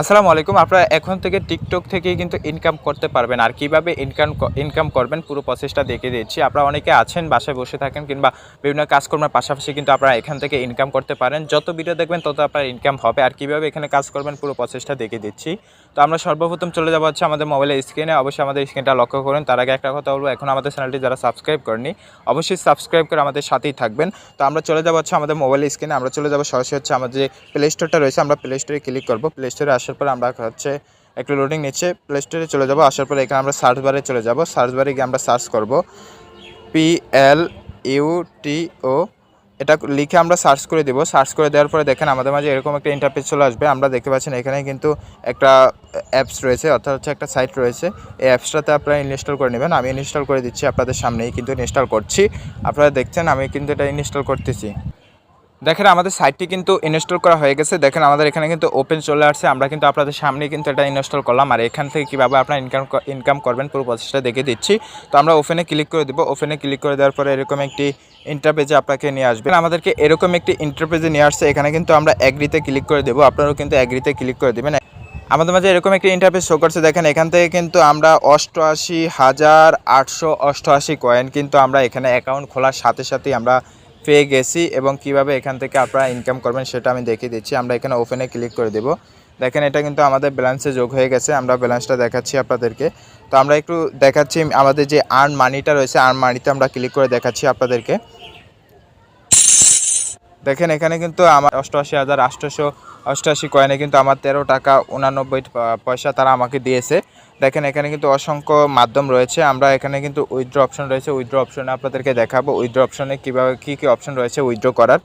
আসসালামু আলাইকুম। আপনারা এখন থেকে টিকটক থেকেই কিন্তু ইনকাম করতে পারবেন আর কীভাবে ইনকাম ইনকাম করবেন পুরো প্রসেসটা দেখিয়ে দিচ্ছি। আপনারা অনেকে আছেন, বাসায় বসে থাকেন কিংবা বিভিন্ন কাজকর্মের পাশাপাশি কিন্তু আপনারা এখান থেকে ইনকাম করতে পারেন। যত ভিডিও দেখবেন, তত আপনার ইনকাম হবে। আর কীভাবে এখানে কাজ করবেন পুরো প্রসেসটা দেখিয়ে দিচ্ছি। তো আমরা সর্বপ্রথম চলে যাব হচ্ছে আমাদের মোবাইলের স্ক্রিনে অবশ্যই আমাদের স্ক্রিনটা লক্ষ্য করুন। তার আগে একটা কথা বলব, এখন আমাদের চ্যানেলটি যারা সাবস্ক্রাইব করেনি অবশ্যই সাবস্ক্রাইব করে আমাদের সাথেই থাকবেন। তো আমরা চলে যাব হচ্ছে আমাদের মোবাইলের স্ক্রিনে আমরা চলে যাব সরাসরি হচ্ছে আমাদের যে প্লে স্টোরটা রয়েছে, আমরা প্লে স্টোরে ক্লিক করব। প্লে স্টোরে আসার পর আমরা হচ্ছে একটু লোডিং নিচ্ছে প্লে স্টোরে চলে যাব। আসার পরে এখানে আমরা সার্চ বারে চলে যাব। সার্চ বারে গিয়ে আমরা সার্চ করব পি এল ইউ টি ও এটা লিখে আমরা সার্চ করে দেবো। সার্চ করে দেওয়ার পরে দেখেন আমাদের মাঝে এরকম একটা ইন্টারপেজ চলে আসবে। আমরা দেখতে পাচ্ছেন এখানে কিন্তু একটা অ্যাপস রয়েছে, অর্থাৎ হচ্ছে একটা সাইট রয়েছে। এই অ্যাপসটাতে আপনারা ইনস্টল করে নেবেন। আমি ইনস্টল করে দিচ্ছি আপনাদের সামনেই কিন্তু ইনস্টল করছি। আপনারা দেখছেন আমি কিন্তু এটা ইনস্টল করতেছি। দেখেন আমাদের সাইটটি কিন্তু ইনস্টল করা হয়ে গেছে। দেখেন আমাদের এখানে কিন্তু ওপেন চলে আসছে। আমরা কিন্তু আপনাদের সামনে কিন্তু এটা ইনস্টল করলাম। আর এখান থেকে কীভাবে আপনার ইনকাম ইনকাম করবেন পুরো প্রসেসটা দেখে দিচ্ছি। তো আমরা ওপেনে ক্লিক করে দেবো। ওপেনে ক্লিক করে দেওয়ার পরে এরকম একটি ইন্টারপেজে আপনাকে নিয়ে আসবে। আমাদেরকে এরকম একটি ইন্টারপেজে নিয়ে আসছে। এখানে কিন্তু আমরা অ্যাগ্রিতে ক্লিক করে দেবো। আপনারাও কিন্তু অ্যাগ্রিতে ক্লিক করে দেবেন। আমাদের মাঝে এরকম একটি ইন্টারফেস শো করছে। দেখেন এখান থেকে কিন্তু আমরা অষ্টআশি হাজার আটশো অষ্টআশি কয়েন কিন্তু আমরা এখানে অ্যাকাউন্ট খোলার সাথে সাথেই আমরা পেয়ে গেছি এবং কীভাবে এখান থেকে আপনারা ইনকাম করবেন সেটা আমি দেখিয়ে দিচ্ছি। আমরা এখানে ওপেনে ক্লিক করে দেব। দেখেন, এটা কিন্তু আমাদের ব্যালেন্সে যোগ হয়ে গেছে। আমরা ব্যালেন্সটা দেখাচ্ছি আপনাদেরকে। তো আমরা একটু দেখাচ্ছি আমাদের যে আর্ন মানিটা রয়েছে আর্ন মানিতে আমরা ক্লিক করে দেখাচ্ছি আপনাদেরকে। দেখেন, এখানে কিন্তু আমার অষ্টআশি হাজার আটশোশো অষ্টআশি কয়েনে কিন্তু আমার তেরো টাকা উনানব্বই পয়সা তারা আমাকে দিয়েছে। দেখেন, এখানে কিন্তু অসংখ্য মাধ্যম রয়েছে। আমরা এখানে কিন্তু উইথড্র অপশন রয়েছে। উইথড্র অপশনে আপনাদেরকে দেখাবো উইথড্র অপশনে কীভাবে কী কী অপশন রয়েছে উইথড্র করার।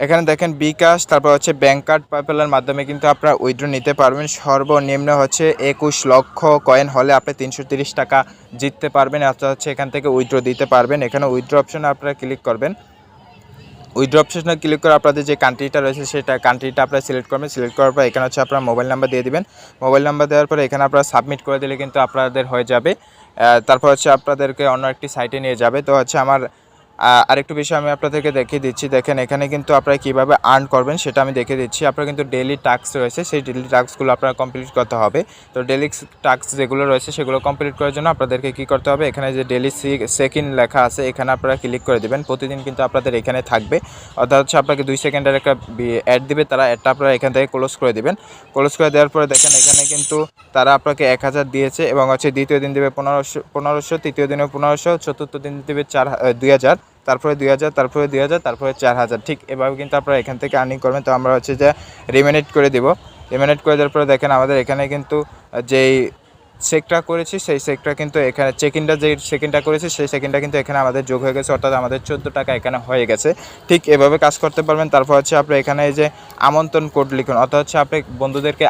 এখানে দেখেন, বিকাশ, তারপর হচ্ছে ব্যাঙ্ক কার্ড পেপ্যালের মাধ্যমে কিন্তু আপনারা উইথড্র নিতে পারবেন। সর্বনিম্ন হচ্ছে একুশ লক্ষ কয়েন হলে আপনি তিনশো টাকা জিততে পারবেন, অর্থাৎ হচ্ছে এখান থেকে উইথড্র দিতে পারবেন। এখানে উইথড্র অপশনে আপনারা ক্লিক করবেন। উইথড্র অপশনে ক্লিক করে আপনাদের যে কান্ট্রিটা রয়েছে সেটা কান্ট্রিটা আপনারা সিলেক্ট করবেন। সিলেক্ট করার পর এখানে হচ্ছে আপনার মোবাইল নাম্বার দিয়ে দেবেন। মোবাইল নাম্বার দেওয়ার পর এখানে আপনারা সাবমিট করে দিলে কিন্তু আপনাদের হয়ে যাবে। তারপর হচ্ছে আপনাদেরকে অন্য একটি সাইটে নিয়ে যাবে। তো হচ্ছে আমার আরেকটু বিষয় আমি আপনাদেরকে দেখিয়ে দিচ্ছি। দেখেন, এখানে কিন্তু আপনারা কীভাবে আর্ন করবেন সেটা আমি দেখে দিচ্ছি। আপনার কিন্তু ডেলি টাস্ক রয়েছে, সেই ডেলি টাস্কগুলো আপনারা কমপ্লিট করতে হবে। তো ডেলি টাস্ক যেগুলো রয়েছে সেগুলো কমপ্লিট করার জন্য আপনাদেরকে কী করতে হবে? এখানে যে ডেলি সেকেন্ড লেখা আছে, এখানে আপনারা ক্লিক করে দেবেন। প্রতিদিন কিন্তু আপনাদের এখানে থাকবে। অর্থাৎ হচ্ছে আপনাকে দুই সেকেন্ডের একটা অ্যাড দিবে, তারা অ্যাডটা আপনারা এখান থেকে ক্লোজ করে দেবেন। ক্লোজ করে দেওয়ার পরে দেখেন, এখানে কিন্তু তারা আপনাকে এক হাজার দিয়েছে এবং হচ্ছে দ্বিতীয় দিন দেবে পনেরোশো পনেরোশো, তৃতীয় দিনে পনেরোশো, চতুর্থ দিন দেবে চার দুই হাজার। তারপরে দুই হাজার, তারপরে দুই হাজার, তারপরে চার হাজার। ঠিক এভাবে কিন্তু আপনারা এখান থেকে আর্নিং করবেন। তো আমরা হচ্ছে যে রিমিনেট করে দেবো। রিমিনেট করে দেওয়ার পরে দেখেন আমাদের এখানে কিন্তু যেই চেকটা করেছি, সেই চেকটা কিন্তু এখানে চেক ইনটা যে সেকেন্ডটা করেছি, সেই সেকেন্ডটা কিন্তু এখানে আমাদের যোগ হয়ে গেছে, অর্থাৎ আমাদের চোদ্দ টাকা এখানে হয়ে গেছে। ঠিক এভাবে কাজ করতে পারবেন। তারপর হচ্ছে আপনি এখানে যে আমন্ত্রণ কোড লিখুন, অর্থাৎ হচ্ছে আপনি বন্ধুদেরকে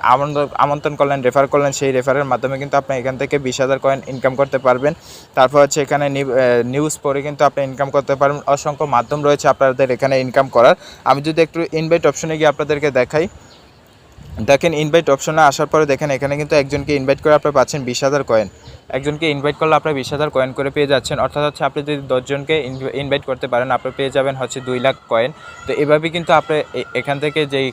আমন্ত্রণ করলেন রেফার করলেন, সেই রেফারের মাধ্যমে কিন্তু আপনি এখান থেকে বিশ হাজার কয়েন ইনকাম করতে পারবেন। তারপর হচ্ছে এখানে নিউজ পড়ে কিন্তু আপনি ইনকাম করতে পারবেন। অসংখ্য মাধ্যম রয়েছে আপনাদের এখানে ইনকাম করার। আমি যদি একটু ইনভাইট অপশনে গিয়ে আপনাদেরকে দেখাই। দেখেন ইনভাইট অপশনে আসার পরে দেখেন এখানে কিন্তু একজনকে ইনভাইট করে আপনি পাচ্ছেন বিশ হাজার কয়েন একজনকে ইনভাইট করলে আপনি বিশ হাজার কয়েন করে পেয়ে যাচ্ছেন। অর্থাৎ হচ্ছে আপনি যদি দশজনকে ইনভাইট করতে পারেন, আপনি পেয়ে যাবেন হচ্ছে দুই লাখ কয়েন তো এভাবে কিন্তু আপনি এখান থেকে যেই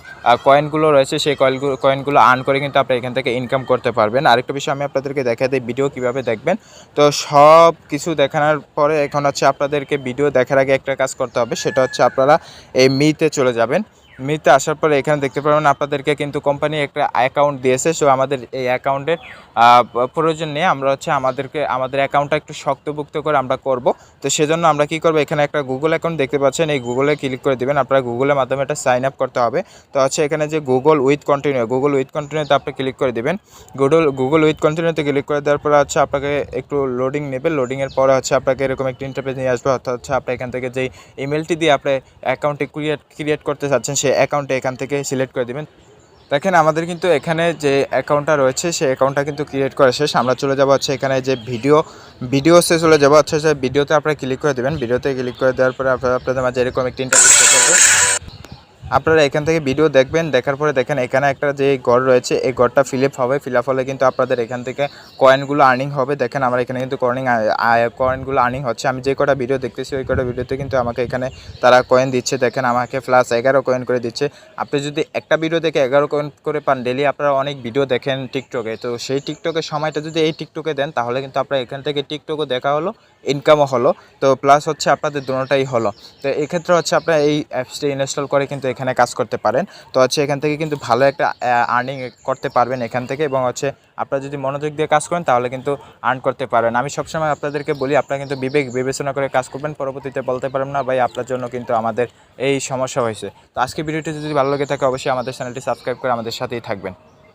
কয়েনগুলো রয়েছে, সেই কয়েনগুলো কয়েনগুলো আর্ন করে কিন্তু আপনি এখান থেকে ইনকাম করতে পারবেন। আরেকটা বিষয় আমি আপনাদেরকে দেখা দিই ভিডিও কীভাবে দেখবেন। তো সব কিছু দেখানোর পরে এখন হচ্ছে আপনাদেরকে ভিডিও দেখার আগে একটা কাজ করতে হবে, সেটা হচ্ছে আপনারা এই মিতে চলে যাবেন। মিতে আসার পরে এখানে দেখতে পারবেন আপনাদেরকে কিন্তু কোম্পানি একটা অ্যাকাউন্ট দিয়েছে। সো আমাদের এই অ্যাকাউন্টের প্রয়োজন নেই। আমরা হচ্ছে আমাদেরকে, আমাদের অ্যাকাউন্টটা একটু শক্তভুক্ত করে আমরা করব। তো সেজন্য আমরা কি করব? এখানে একটা গুগল অ্যাকাউন্ট দেখতে পাচ্ছেন। এই গুগলে ক্লিক করে দিবেন। আপনারা গুগলের মাধ্যমে এটা সাইন আপ করতে হবে। তো হচ্ছে এখানে যে Google with continue Google with কন্টিনিউতে আপনি ক্লিক করে দিবেন। গুগল গুগল উইথ কন্টিনিউতে ক্লিক করে দেওয়ার পরে হচ্ছে আপনাকে একটু লোডিং নেবে। লোডিংয়ের পরে হচ্ছে আপনাকে এরকম একটি ইন্টারপেজ নিয়ে আসবে। অর্থাৎ হচ্ছে আপনি এখান থেকে যেই ইমেলটি দিয়ে আপনি অ্যাকাউন্টে ক্রিয়েট ক্রিয়েট করতে চাচ্ছেন, সেই অ্যাকাউন্টে এখান থেকে সিলেক্ট করে দেবেন। দেখেন, আমাদের কিন্তু এখানে যে অ্যাকাউন্টটা রয়েছে, সেই অ্যাকাউন্টটা কিন্তু ক্রিয়েট করা শেষ। আমরা চলে যাব হচ্ছে এখানে যে ভিডিও ভিডিওসে চলে যাব। হচ্ছে যে ভিডিওতে আপনারা ক্লিক করে দেবেন। ভিডিওতে ক্লিক করে দেওয়ার পরে আপনারা, আপনাদের মাঝে এরকম একটি ইন্টারভিউ করবে। আপনারা এখান থেকে ভিডিও দেখবেন, দেখার পরে দেখেন এখানে একটা যে ঘর রয়েছে, এই ঘরটা ফিল আপ হবে। ফিল আপ হলে কিন্তু আপনাদের এখান থেকে কয়েনগুলো আর্নিং হবে। দেখেন আমার এখানে কিন্তু কয়েনিং কয়েনগুলো আর্নিং হচ্ছে। আমি যে কটা ভিডিও দেখতেছি, ওই কটা ভিডিওতে কিন্তু আমাকে এখানে তারা কয়েন দিচ্ছে। দেখেন আমাকে প্লাস এগারো কয়েন করে দিচ্ছে। আপনি যদি একটা ভিডিও দেখে এগারো কয়েন করে পান ডেলি আপনারা অনেক ভিডিও দেখেন টিকটকে তো সেই টিকটকের সময়টা যদি এই টিকটকে দেন, তাহলে কিন্তু আপনার এখান থেকে টিকটকও দেখা হলো ইনকামও হলো। তো প্লাস হচ্ছে আপনাদের দুটোটাই হলো। তো এক্ষেত্রে হচ্ছে আপনারা এই অ্যাপসটি ইনস্টল করে কিন্তু এখানে কাজ করতে পারেন। তো হচ্ছে এখান থেকে কিন্তু ভালো একটা আর্নিং করতে পারবেন এখান থেকে এবং হচ্ছে আপনারা যদি মনোযোগ দিয়ে কাজ করেন তাহলে কিন্তু আর্ন করতে পারবেন। আমি সবসময় আপনাদেরকে বলি, আপনারা কিন্তু বিবেক, বিবেচনা করে কাজ করবেন, পরবর্তীতে বলতে পারেন না ভাই আপনার জন্য কিন্তু আমাদের এই সমস্যা হয়েছে। তো আজকে ভিডিওটি যদি ভালো লাগে থাকে অবশ্যই আমাদের চ্যানেলটি সাবস্ক্রাইব করে আমাদের সাথেই থাকবেন।